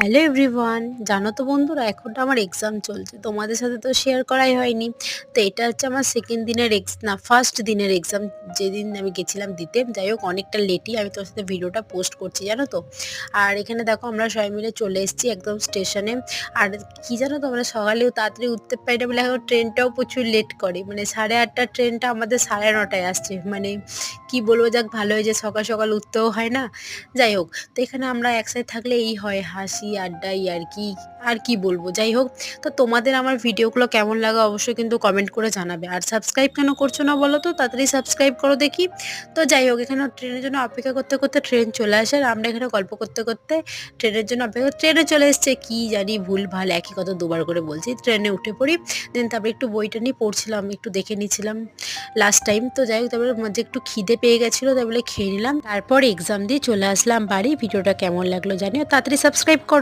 Hello everyone জানো তো বন্ধুরা, এখন আমার এক্সাম চলছে, তোমাদের সাথে তো শেয়ার করাই হয়নি। তো এটা হচ্ছে আমার সেকেন্ড দিনের এক্স না ফার্স্ট দিনের এক্সাম যেদিন আমি গেছিলাম দিতে। যাই হোক, অনেকটা লেটই আমি তোর সাথে ভিডিওটা পোস্ট করছি, জানো তো। আর এখানে দেখো, আমরা সবাই মিলে চলে এসেছি একদম স্টেশনে আর কি জানো তো, আমরা সকালেও তাড়াতাড়ি উঠতে পারি না বলে এখন ট্রেনটাও প্রচুর লেট করে। মানে সাড়ে আটটার ট্রেনটা আমাদের সাড়ে নটায় আসছে। মানে কি বলব, যাক ভালো হয়ে হয়েছে সকাল সকাল উঠতেও হয় না। যাই হোক, তো এখানে আমরা একসাথে থাকলে এই হয়, হাসি আড্ডা ইয়ার্কি আর কি বলব? যাই হোক, তো তোমাদের আমার ভিডিওগুলো কেমন লাগে অবশ্যই কিন্তু কমেন্ট করে জানাবে। আর সাবস্ক্রাইব কেন করছ না বলো তো? তাড়াতাড়ি সাবস্ক্রাইব করো দেখি। তো যাই হোক, এখানে ট্রেনের জন্য অপেক্ষা করতে করতে ট্রেন চলে আসে আর আমরা এখানে গল্প করতে করতে ট্রেনের জন্য অপেক্ষা ট্রেনে চলে এসছে। কি জানি ভুল, ভালো, একই কথা দুবার করে বলছি। ট্রেনে উঠে পড়ি দেন তারপরে একটু বইটা নিয়ে পড়ছিলাম, একটু দেখে নিচ্ছিলাম লাস্ট টাইম তো যাই হোক, তারপরে মাঝে একটু খিদে পেয়ে গেছিল, তারপরে খেয়ে নিলাম। তারপর এক্সাম দিয়ে চলে আসলাম বাড়ি। ভিডিওটা কেমন লাগল জানিও। তাড়াতাড়ি সাবস্ক্রাইব করো।